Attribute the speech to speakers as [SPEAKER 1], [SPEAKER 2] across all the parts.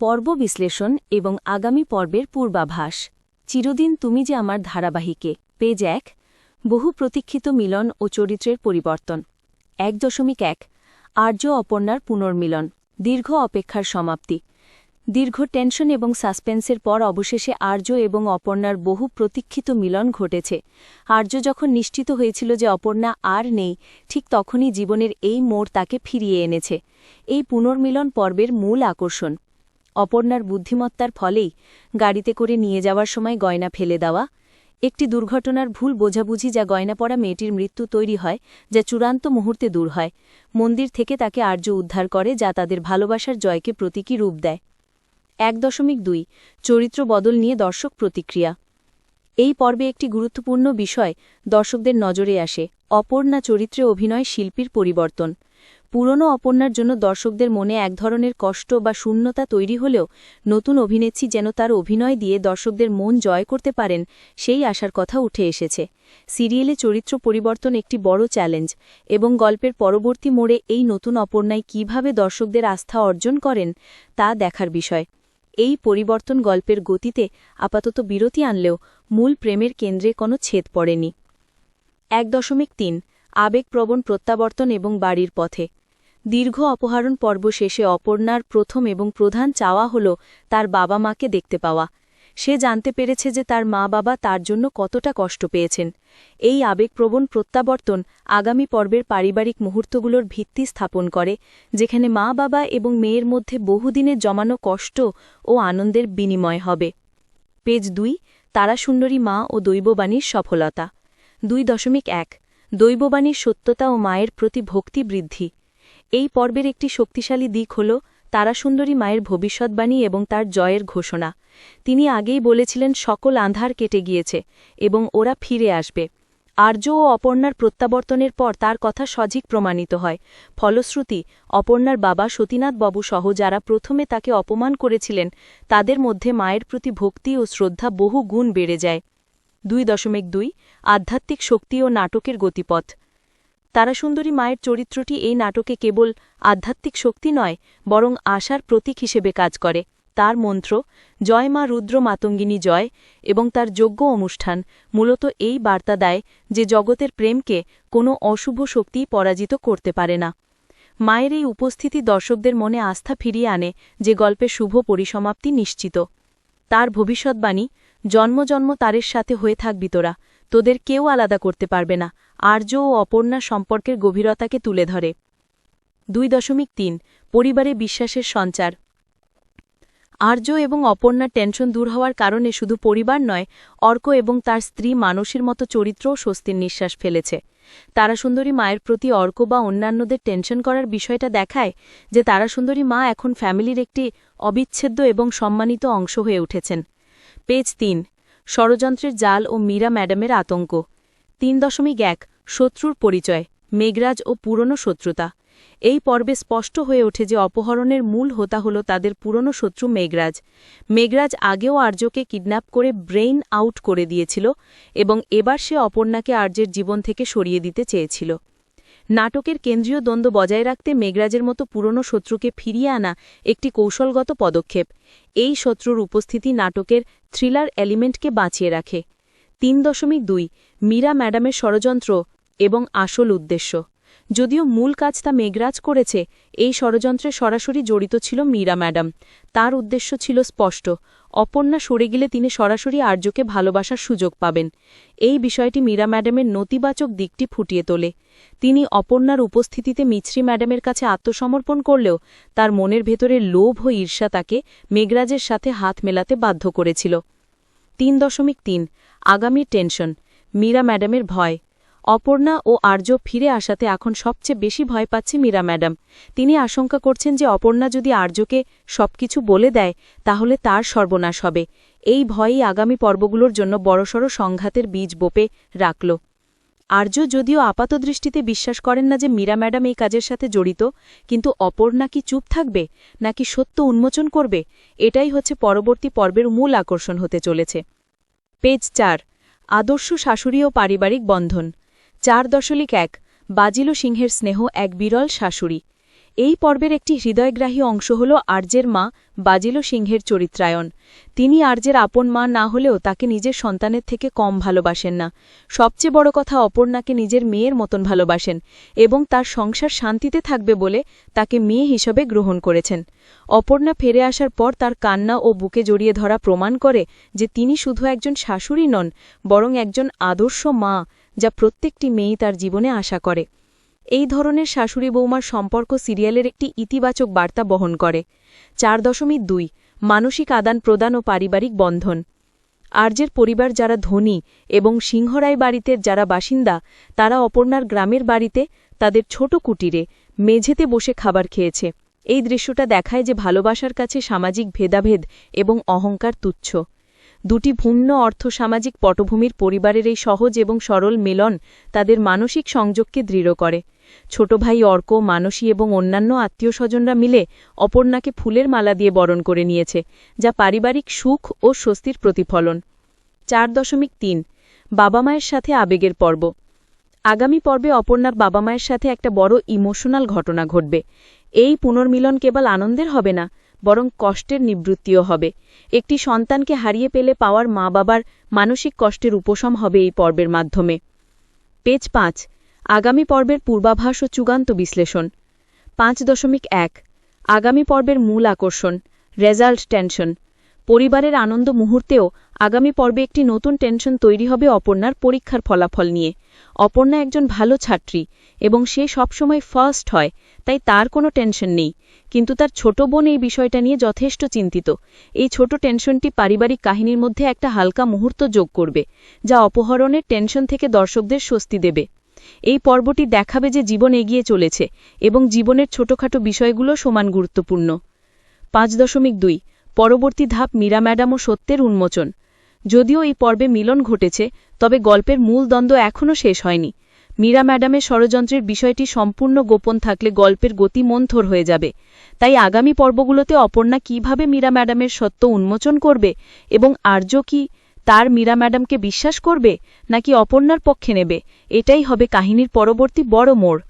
[SPEAKER 1] পর্ব বিশ্লেষণ এবং আগামী পর্বের পূর্বাভাস। চিরদিন তুমি যে আমার ধারাবাহিকে, পেজ এক, বহু প্রতীক্ষিত মিলন ও চরিত্রের পরিবর্তন। এক দশমিক এক, আর্য অপর্ণার পুনর্মিলন, দীর্ঘ অপেক্ষার সমাপ্তি। দীর্ঘ টেনশন এবং সাসপেন্সের পর অবশেষে আর্য এবং অপর্ণার বহু প্রতীক্ষিত মিলন ঘটেছে। আর্য যখন নিশ্চিত হয়েছিল যে অপর্ণা আর নেই, ঠিক তখনই জীবনের এই মোড় তাকে ফিরিয়ে এনেছে। এই পুনর্মিলন পর্বের মূল আকর্ষণ। অপর্ণার বুদ্ধিমত্তার ফলেই গাড়িতে করে নিয়ে যাওয়ার সময় গয়না ফেলে দেওয়া। একটি দুর্ঘটনার ভুল বোঝাবুঝি যা গয়না পড়া মেয়েটির মৃত্যু তৈরি হয়, যা চূড়ান্ত মুহূর্তে দূর হয়। মন্দির থেকে তাকে আর্য উদ্ধার করে যা তাদের ভালোবাসার জয়কে প্রতীকী রূপ দেয়। এক দশমিক দুই, চরিত্র বদল নিয়ে দর্শক প্রতিক্রিয়া। এই পর্বে একটি গুরুত্বপূর্ণ বিষয় দর্শকদের নজরে আসে, অপর্ণা চরিত্রে অভিনয় শিল্পীর পরিবর্তন। পুরনো অপর্ণার জন্য দর্শকদের মনে এক ধরনের কষ্ট বা শূন্যতা তৈরি হলেও নতুন অভিনেত্রী যেন তার অভিনয় দিয়ে দর্শকদের মন জয় করতে পারেন, সেই আশার কথা উঠে এসেছে। সিরিয়ালে চরিত্র পরিবর্তন একটি বড় চ্যালেঞ্জ এবং গল্পের পরবর্তী মোড়ে এই নতুন অপর্ণায় কীভাবে দর্শকদের আস্থা অর্জন করেন, তা দেখার বিষয়। এই পরিবর্তন গল্পের গতিতে আপাতত বিরতি আনলেও মূল প্রেমের কেন্দ্রে কোনো ছেদ পড়েনি। এক দশমিক তিন আবেগপ্রবণ প্রত্যাবর্তন এবং বাড়ির পথে। দীর্ঘ অপহরণ পর্ব শেষে অপর্ণার প্রথম এবং প্রধান চাওয়া হল তার বাবা মাকে দেখতে পাওয়া। সে জানতে পেরেছে যে তার মা বাবা তার জন্য কতটা কষ্ট পেয়েছেন। এই আবেগপ্রবণ প্রত্যাবর্তন আগামী পর্বের পারিবারিক মুহূর্তগুলোর ভিত্তি স্থাপন করে, যেখানে মা বাবা এবং মেয়ের মধ্যে বহুদিনের জমানো কষ্ট ও আনন্দের বিনিময় হবে। পেজ দুই, তারাসুন্দরী মা ও দৈববাণীর সফলতা। দুই দশমিক এক দৈববাণীর সত্যতা ও মায়ের প্রতি ভক্তি বৃদ্ধি। এই পর্বের একটি শক্তিশালী দিক হল তারাসুন্দরী মায়ের ভবিষ্যৎবাণী এবং তার জয়ের ঘোষণা। তিনি আগেই বলেছিলেন, সকল আন্ধার কেটে গিয়েছে এবং ওরা ফিরে আসবে। আর্য ও অপর্ণার প্রত্যাবর্তনের পর তার কথা সঠিক প্রমাণিত হয়। ফলশ্রুতি, অপর্ণার বাবা সহ যারা প্রথমে তাকে অপমান করেছিলেন, তাদের মধ্যে মায়ের প্রতি ভক্তি ও শ্রদ্ধা বহু গুণ বেড়ে যায়। দুই দশমিক দুই, আধ্যাত্মিক শক্তি ও নাটকের গতিপথ। তারাসুন্দরী মায়ের চরিত্রটি এই নাটকে কেবল আধ্যাত্মিক শক্তি নয়, বরং আশার প্রতীক হিসেবে কাজ করে। তার মন্ত্র, জয় মা রুদ্র মাতঙ্গিনী জয় এবং তার যোগ্য অনুষ্ঠান মূলত এই বার্তা দেয় যে জগতের প্রেমকে কোনো অশুভ শক্তিই পরাজিত করতে পারে না। মায়ের এই উপস্থিতি দর্শকদের মনে আস্থা ফিরিয়ে আনে যে গল্পের শুভ পরিসমাপ্তি নিশ্চিত। তার ভবিষ্যৎবাণী জন্ম জন্ম তারের সাথে হয়ে থাকবি তোরা। তোদের কেউ আলাদা করতে পারবে না। আর্য ও অপর্ণা সম্পর্কের গভীরতাকে তুলে ধরে। দুই দশমিক তিন, পরিবারে বিশ্বাসের সঞ্চার। আর্য এবং অপর্ণার টেনশন দূর হওয়ার কারণে শুধু পরিবার নয়, অর্ক এবং তার স্ত্রী মানসীর মতো চরিত্রও স্বস্তির নিঃশ্বাস ফেলেছে। তারা সুন্দরী মায়ের প্রতি অর্ক বা অন্যান্যদের টেনশন করার বিষয়টা দেখায় যে তারাসুন্দরী মা এখন ফ্যামিলির একটি অবিচ্ছেদ্য এবং সম্মানিত অংশ হয়ে উঠেছেন। পেজ তিন, ষড়যন্ত্রের জাল ও মীরা ম্যাডামের আতঙ্ক। তিন দশমিক এক, শত্রুর পরিচয়, মেঘরাজ ও পুরনো শত্রুতা। এই পর্বে স্পষ্ট হয়ে ওঠে যে অপহরণের মূল হোতা হল তাদের পুরনো শত্রু মেঘরাজ। মেঘরাজ আগেও আর্যকে কিডন্যাপ করে ব্রেইন আউট করে দিয়েছিল এবং এবার সে অপর্ণাকে আর্যের জীবন থেকে সরিয়ে দিতে চেয়েছিল। নাটকের কেন্দ্রীয় দ্বন্দ্ব বজায় রাখতে মেঘরাজের মতো পুরনো শত্রুকে ফিরিয়ে আনা একটি কৌশলগত পদক্ষেপ। এই শত্রুর উপস্থিতি নাটকের থ্রিলার এলিমেন্টকে বাঁচিয়ে রাখে। তিন দশমিক দুই, মীরা ম্যাডামের ষড়যন্ত্র এবং আসল উদ্দেশ্য। যদিও মূল কাজ তা মেঘরাজ করেছে, এই ষড়যন্ত্রে সরাসরি জড়িত ছিল মীরা ম্যাডাম। তার উদ্দেশ্য ছিল স্পষ্ট। অপর্ণা সরে গেলে তিনি সরাসরি আর্যকে ভালোবাসার সুযোগ পাবেন। এই বিষয়টি মীরা ম্যাডামের নতিবাচক দিকটি ফুটিয়ে তোলে। তিনি অপর্ণার উপস্থিতিতে মিছরি ম্যাডামের কাছে আত্মসমর্পণ করলেও তার মনের ভেতরে লোভ ও ঈর্ষা তাকে মেঘরাজের সাথে হাত মেলাতে বাধ্য করেছিল। তিন দশমিক তিন আগামী টেনশন, মীরা ম্যাডামের ভয়। অপর্ণা ও আর্য ফিরে আসাতে এখন সবচেয়ে বেশি ভয় পাচ্ছে মীরা ম্যাডাম। তিনি আশঙ্কা করছেন যে অপর্ণা যদি আর্যকে সবকিছু বলে দেয়, তাহলে তার সর্বনাশ হবে। এই ভয়ই আগামী পর্বগুলোর জন্য বড়সড় সংঘাতের বীজ বোপে রাখল। আর্য যদিও আপাতদৃষ্টিতে বিশ্বাস করেন না যে মীরা ম্যাডাম এই কাজের সাথে জড়িত, কিন্তু অপর্ণা কি চুপ থাকবে, নাকি সত্য উন্মোচন করবে, এটাই হচ্ছে পরবর্তী পর্বের মূল আকর্ষণ হতে চলেছে। পেজ চার, আদর্শ শাশুড়ি ও পারিবারিক বন্ধন। চার দশলিক এক, বাজিল সিংহের স্নেহ এক বিরল শাশুড়ি। এই পর্বের একটি হৃদয়গ্রাহী অংশ হল আর্যের মা, বাজিল সিংহের চরিত্রায়ন তিনি আর্যের আপন মা না হলেও তাকে নিজের সন্তানের থেকে কম ভালোবাসেন না। সবচেয়ে বড় কথা অপর্ণাকে নিজের মেয়ের মতন ভালোবাসেন এবং তার সংসার শান্তিতে থাকবে বলে তাকে মেয়ে হিসেবে গ্রহণ করেছেন। অপর্ণা ফিরে আসার পর তার কান্না ও বুকে জড়িয়ে ধরা প্রমাণ করে যে তিনি শুধু একজন শাশুড়ি নন, বরং একজন আদর্শ মা যা প্রত্যেকটি মেয়েই তার জীবনে আশা করে। এই ধরনের শাশুড়ি বৌমার সম্পর্ক সিরিয়ালের একটি ইতিবাচক বার্তা বহন করে। চার দশমিক দুই, মানসিক আদান প্রদান ও পারিবারিক বন্ধন। আর্যের পরিবার যারা ধনী এবং সিংহরাই বাড়িতে যারা বাসিন্দা, তারা অপর্ণার গ্রামের বাড়িতে, তাদের ছোট কুটিরে, মেঝেতে বসে খাবার খেয়েছে। এই দৃশ্যটা দেখায় যে ভালোবাসার কাছে সামাজিক ভেদাভেদ এবং অহংকার তুচ্ছ। দুটি ভিন্ন অর্থসামাজিক পটভূমির পরিবারের এই সহজ এবং সরল মিলন তাদের মানসিক সংযোগকে দৃঢ় করে। ছোট ভাই অর্ক, মানসী এবং অন্যান্য আত্মীয় স্বজনরা মিলে অপর্ণাকে ফুলের মালা দিয়ে বরণ করে নিয়েছে, যা পারিবারিক সুখ ও স্বস্তির প্রতিফলন। চার দশমিক তিন, বাবা মায়ের সাথে আবেগের পর্ব। আগামী পর্বে অপর্ণার বাবা মায়ের সাথে একটা বড় ইমোশনাল ঘটনা ঘটবে। এই পুনর্মিলন কেবল আনন্দের হবে না বরং কষ্টের নিবৃত্তিও হবে। একটি সন্তানকে হারিয়ে পেলে পাওয়ার মা বাবার মানসিক কষ্টের উপশম হবে এই পর্বের মাধ্যমে। পেজ পাঁচ, আগামী পর্বের পূর্বাভাস ও চূড়ান্ত বিশ্লেষণ। পাঁচ দশমিক এক, আগামী পর্বের মূল আকর্ষণ, রেজাল্ট টেনশন। পরিবারের আনন্দ মুহূর্তেও আগামী পর্বে একটি নতুন টেনশন তৈরি হবে অপর্ণার পরীক্ষার ফলাফল নিয়ে। অপর্ণা একজন ভালো ছাত্রী এবং সে সবসময় ফার্স্ট হয়, তাই তার কোনো টেনশন নেই। কিন্তু তার ছোট বোন এই বিষয়টা নিয়ে যথেষ্ট চিন্তিত। এই ছোট টেনশনটি পারিবারিক কাহিনীর মধ্যে একটা হালকা মুহূর্ত যোগ করবে, যা অপহরণের টেনশন থেকে দর্শকদের স্বস্তি দেবে। এই পর্বটি দেখাবে যে জীবন এগিয়ে চলেছে এবং জীবনের ছোটখাটো বিষয়গুলো সমান গুরুত্বপূর্ণ। পাঁচ দশমিক দুই পরবর্তী ধাপ মীরা ম্যাডাম ও সত্যের উন্মোচন। যদিও এই পর্বে মিলন ঘটেছে, তবে গল্পের মূল দ্বন্দ্ব এখনও শেষ হয়নি। মীরা ম্যাডামের ষড়যন্ত্রের বিষয়টি সম্পূর্ণ গোপন থাকলে গল্পের গতি মন্থর হয়ে যাবে। তাই আগামী পর্বগুলোতে অপর্ণা কীভাবে মীরা ম্যাডামের সত্য উন্মোচন করবে এবং আর্য কি তার মীরা ম্যাডামকে বিশ্বাস করবে, নাকি অপর্ণার পক্ষে নেবে, এটাই হবে কাহিনীর পরবর্তী বড় মোড়।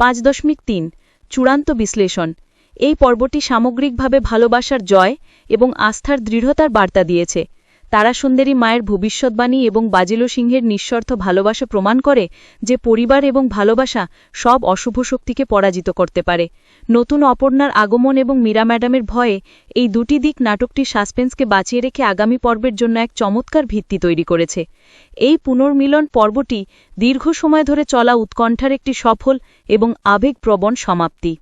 [SPEAKER 1] পাঁচ দশমিক তিন, চূড়ান্ত বিশ্লেষণ। এই পর্বটি সামগ্রিকভাবে ভালোবাসার জয় এবং আস্থার দৃঢ়তার বার্তা দিয়েছে। তারা সুন্দরী মায়ের ভবিষ্যৎবাণী এবং বাজিল সিংহের নিঃস্বার্থ ভালোবাসা প্রমাণ করে যে পরিবার এবং ভালোবাসা সব অশুভ শক্তিকে পরাজিত করতে পারে। নতুন অপর্ণার আগমন এবং মীরা ম্যাডামের ভয়ে এই দুটি দিক নাটকটি সাসপেন্সকে বাঁচিয়ে রেখে আগামী পর্বের জন্য এক চমৎকার ভিত্তি তৈরি করেছে। এই পুনর্মিলন পর্বটি দীর্ঘ সময় ধরে চলা উৎকণ্ঠার একটি সফল এবং আবেগপ্রবণ সমাপ্তি।